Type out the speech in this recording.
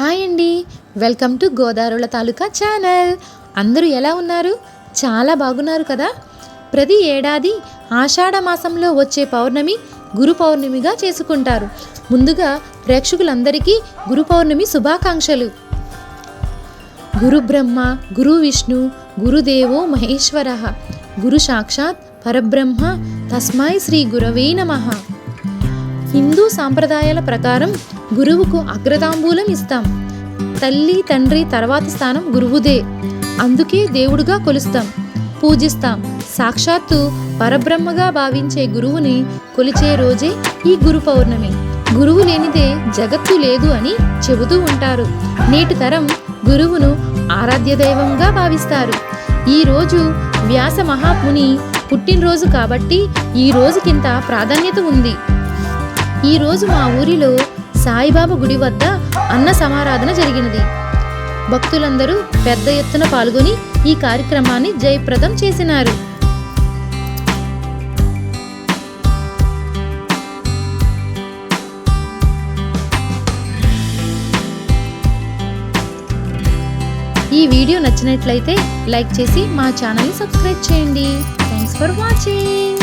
Hi అండి. Welcome to గోదావరిల తాలూకా ఛానల్. అందరూ ఎలా ఉన్నారు? చాలా బాగున్నారు కదా? ప్రతి ఏడాది ఆషాఢ మాసంలో వచ్చే పౌర్ణమి గురు పౌర్ణమిగా చేసుకుంటారు. ముందుగా ప్రేక్షకులందరికీ గురు పౌర్ణమి శుభాకాంక్షలు. గురు బ్రహ్మ గురు విష్ణు గురుదేవో మహేశ్వర గురు సాక్షాత్ పరబ్రహ్మ తస్మై శ్రీ గురవే నమః. హిందూ సాంప్రదాయాల ప్రకారం గురువుకు అగ్రతాంబూలం ఇస్తాం. తల్లి తండ్రి తర్వాత స్థానం గురువుదే. అందుకే దేవుడుగా కొలుస్తాం పూజిస్తాం. సాక్షాత్తు పరబ్రహ్మగా భావించే గురువుని కొలిచే రోజే ఈ గురు పౌర్ణమి. గురువు లేనిదే జగత్తు లేదు అని చెబుతూ ఉంటారు. నేటి తరం గురువును ఆరాధ్య దైవంగా భావిస్తారు. ఈ రోజు వ్యాస మహాముని పుట్టినరోజు కాబట్టి ఈ రోజుకింత ప్రాధాన్యత ఉంది. ఈరోజు మా ఊరిలో సాయిబాబా గుడి వద్ద అన్న సమారాధన జరిగినది. భక్తులందరూ పెద్ద ఎత్తున పాల్గొని ఈ కార్యక్రమాన్ని జయప్రదం చేసినారు. ఈ వీడియో నచ్చినట్లయితే లైక్ చేసి మా ఛానల్ని సబ్స్క్రైబ్ చేయండి. Thanks for watching